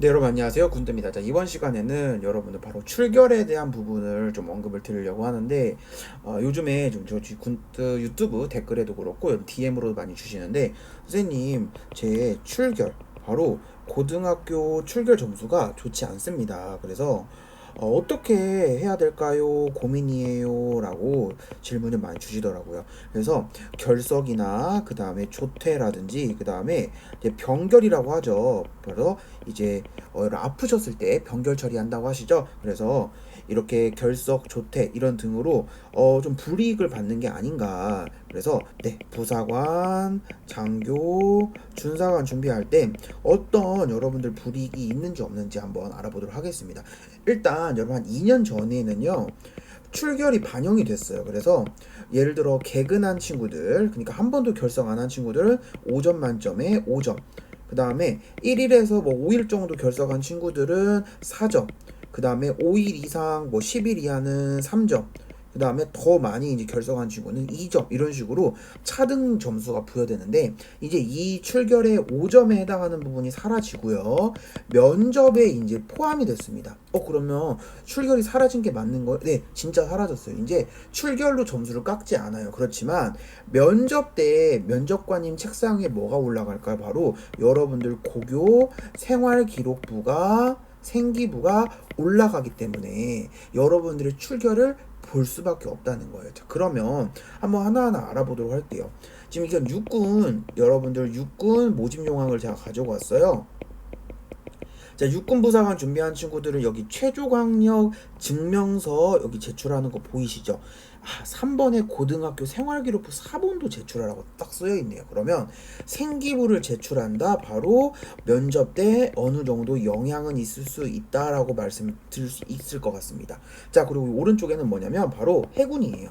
네, 여러분 안녕하세요. 군대입니다. 자, 이번 시간에는 여러분들 바로 출결에 대한 부분을 좀 언급을 드리려고 하는데, 어, 요즘에 좀저 군대 유튜브 댓글에도 그렇고, DM으로도 많이 주시는데, 선생님, 제 출결, 바로 고등학교 출결 점수가 좋지 않습니다. 그래서, 어, 떻게 해야 될까요? 고민이에요. 라고 질문을 많이 주시더라고요. 그래서 결석이나 그 다음에 조퇴라든지 그 다음에 병결이라고 하죠. 그래서 이제 어, 아프셨을 때 병결 처리한다고 하시죠. 그래서 이렇게 결석, 조퇴 이런 등으로 어, 좀 불이익을 받는 게 아닌가. 그래서 네 부사관, 장교, 준사관 준비할 때 어떤 여러분들 불이익이 있는지 없는지 한번 알아보도록 하겠습니다. 일단 여러분 한 2년 전에는요. 출결이 반영이 됐어요. 그래서 예를 들어 개근한 친구들, 그러니까 한 번도 결석 안한 친구들은 5점 만점에 5점. 그 다음에 1일에서 뭐 5일 정도 결석한 친구들은 4점. 그 다음에 5일 이상 뭐 10일 이하는 3점. 그 다음에 더 많이 이제 결석한 친구는 2점 이런 식으로 차등 점수가 부여되는데 이제 이 출결의 5점에 해당하는 부분이 사라지고요 면접에 이제 포함이 됐습니다. 어 그러면 출결이 사라진 게 맞는 거예요? 네 진짜 사라졌어요. 이제 출결로 점수를 깎지 않아요. 그렇지만 면접 때 면접관님 책상 에 뭐가 올라갈까요? 바로 여러분들 고교 생활기록부가 생기부가 올라가기 때문에 여러분들의 출결을 볼 수밖에 없다는 거예요. 자, 그러면 한번 하나하나 알아보도록 할게요. 지금 이건 육군 여러분들 육군 모집 용항을 제가 가지고 왔어요. 자, 육군 부사관 준비한 친구들은 여기 최종 학력 증명서 여기 제출하는 거 보이시죠? 아, 3번에 고등학교 생활기록부 4번도 제출하라고 딱 쓰여 있네요. 그러면 생기부를 제출한다. 바로 면접 때 어느 정도 영향은 있을 수 있다라고 말씀을 드릴 수 있을 것 같습니다. 자, 그리고 오른쪽에는 뭐냐면 바로 해군이에요.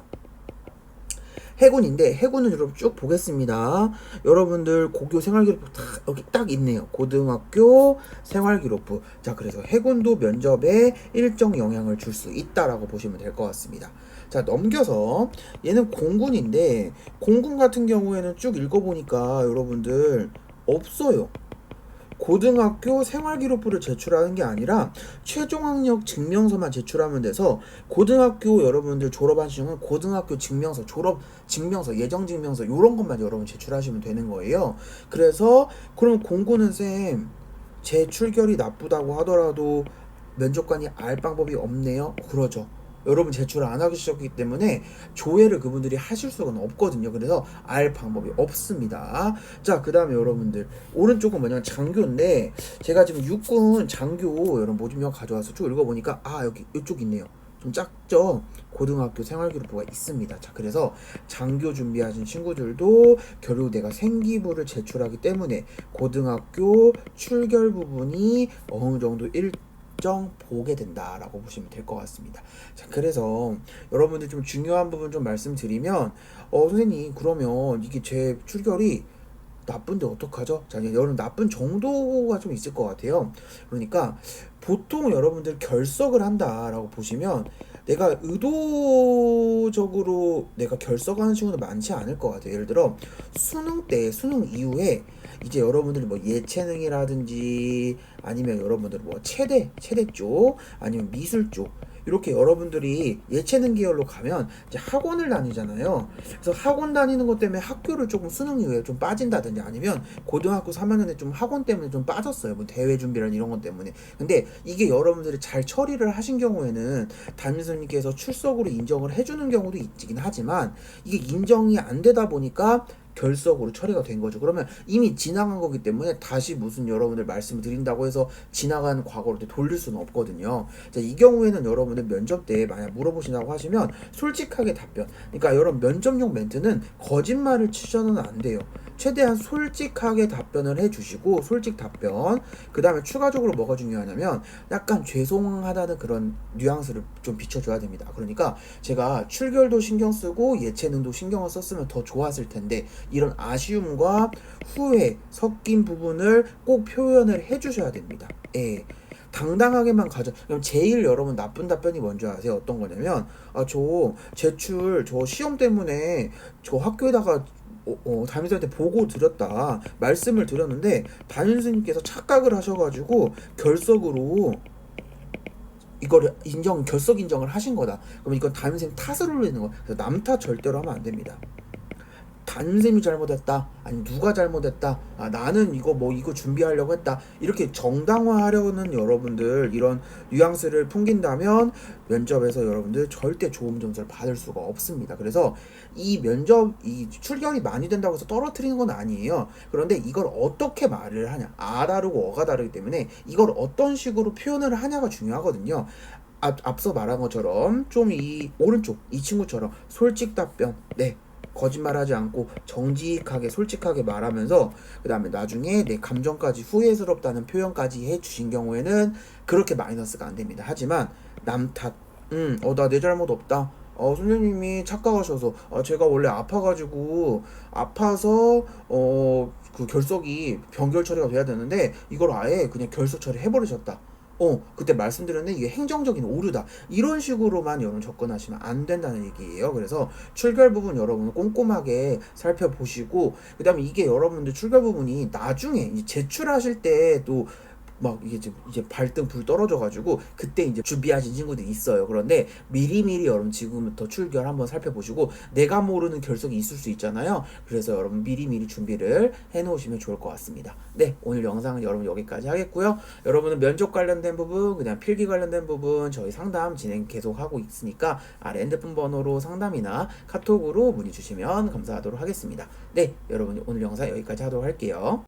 해군인데 해군은 여러분 쭉 보겠습니다. 여러분들 고교 생활기록부 다 여기 딱 있네요. 고등학교 생활기록부. 자 그래서 해군도 면접에 일정 영향을 줄 수 있다라고 보시면 될 것 같습니다. 자 넘겨서 얘는 공군인데 공군 같은 경우에는 쭉 읽어보니까 여러분들 없어요. 고등학교 생활기록부를 제출하는 게 아니라 최종학력 증명서만 제출하면 돼서 고등학교 여러분들 졸업하시면 고등학교 증명서 졸업 증명서 예정 증명서 이런 것만 여러분 제출하시면 되는 거예요. 그래서 그럼 공고는 쌤 제출결이 나쁘다고 하더라도 면접관이 알 방법이 없네요. 그러죠. 여러분 제출을 안 하셨기 때문에 조회를 그분들이 하실 수가 없거든요. 그래서 알 방법이 없습니다. 자, 그 다음에 여러분들 오른쪽은 뭐냐면 장교인데 제가 지금 육군 장교 여러분 모집명 가져와서 쭉 읽어보니까 아 여기 이쪽 있네요. 좀 작죠? 고등학교 생활기록부가 있습니다. 자, 그래서 장교 준비하신 친구들도 결국 내가 생기부를 제출하기 때문에 고등학교 출결 부분이 어느 정도 일 특정 보게 된다라고 보시면 될 것 같습니다. 자, 그래서 여러분들 좀 중요한 부분 좀 말씀드리면 어 선생님 그러면 이게 제 출결이 나쁜데 어떡하죠? 자, 여러분 나쁜 정도가 좀 있을 것 같아요. 그러니까 보통 여러분들 결석을 한다라고 보시면 내가 의도적으로 내가 결석하는 친구는 많지 않을 것 같아요. 예를 들어 수능 때 수능 이후에 이제 여러분들이 뭐 예체능이라든지 아니면 여러분들 뭐 체대 체대 쪽 아니면 미술 쪽 이렇게 여러분들이 예체능 계열로 가면 이제 학원을 다니잖아요. 그래서 학원 다니는 것 때문에 학교를 조금 수능 이후에 좀 빠진다든지 아니면 고등학교 3학년에 좀 학원 때문에 좀 빠졌어요. 뭐 대회 준비랑 이런 것 때문에. 근데 이게 여러분들이 잘 처리를 하신 경우에는 담임선생님께서 출석으로 인정을 해주는 경우도 있긴 하지만 이게 인정이 안 되다 보니까 결석으로 처리가 된 거죠. 그러면 이미 지나간 거기 때문에 다시 무슨 여러분들 말씀을 드린다고 해서 지나간 과거로 돌릴 수는 없거든요. 자, 이 경우에는 여러분들 면접 때 만약 물어보신다고 하시면 솔직하게 답변. 그러니까 여러분 면접용 멘트는 거짓말을 치셔는 안 돼요. 최대한 솔직하게 답변을 해주시고 솔직 답변 그 다음에 추가적으로 뭐가 중요하냐면 약간 죄송하다는 그런 뉘앙스를 좀 비춰줘야 됩니다 그러니까 제가 출결도 신경 쓰고 예체능도 신경을 썼으면 더 좋았을 텐데 이런 아쉬움과 후회 섞인 부분을 꼭 표현을 해주셔야 됩니다 예. 당당하게만 가져. 그럼 제일 여러분 나쁜 답변이 뭔지 아세요? 어떤 거냐면 아 저 제출 저 시험 때문에 저 학교에다가 어, 어, 담임선생님한테 보고 드렸다 말씀을 드렸는데 담임선생님께서 착각을 하셔가지고 결석으로 이거를 인정 결석 인정을 하신 거다. 그럼 이건 담임선생님 탓을 올리는 거. 그래서 남탓 절대로 하면 안 됩니다. 담임선생님이 잘못했다. 아니 누가 잘못했다. 아 나는 이거 뭐 이거 준비하려고 했다. 이렇게 정당화하려는 여러분들 이런 뉘앙스를 풍긴다면 면접에서 여러분들 절대 좋은 점수를 받을 수가 없습니다. 그래서 이 면접 이 출결이 많이 된다고 해서 떨어뜨리는 건 아니에요. 그런데 이걸 어떻게 말을 하냐. 아 다르고 어가 다르기 때문에 이걸 어떤 식으로 표현을 하냐가 중요하거든요. 앞, 앞서 말한 것처럼 좀 이 오른쪽 이 친구처럼 솔직 답변 네 거짓말하지 않고 정직하게 솔직하게 말하면서 그 다음에 나중에 내 감정까지 후회스럽다는 표현까지 해주신 경우에는 그렇게 마이너스가 안 됩니다. 하지만 남 탓, 음, 어, 나 내 잘못 없다. 어, 선생님이 착각하셔서, 어, 제가 원래 아파가지고, 아파서, 어, 그 결석이 변결 처리가 돼야 되는데, 이걸 아예 그냥 결석 처리 해버리셨다. 어, 그때 말씀드렸는데 이게 행정적인 오류다. 이런 식으로만 여러분 접근하시면 안 된다는 얘기예요. 그래서 출결 부분 여러분 꼼꼼하게 살펴보시고, 그 다음에 이게 여러분들 출결 부분이 나중에 제출하실 때도 막 이게 이제, 이제 발등 불 떨어져가지고 그때 이제 준비하신 친구들이 있어요. 그런데 미리미리 여러분 지금부터 출결 한번 살펴보시고 내가 모르는 결석이 있을 수 있잖아요. 그래서 여러분 미리미리 준비를 해놓으시면 좋을 것 같습니다. 네, 오늘 영상은 여러분 여기까지 하겠고요. 여러분은 면접 관련된 부분, 그냥 필기 관련된 부분 저희 상담 진행 계속 하고 있으니까 아래 핸드폰 번호로 상담이나 카톡으로 문의 주시면 감사하도록 하겠습니다. 네, 여러분 오늘 영상 여기까지 하도록 할게요.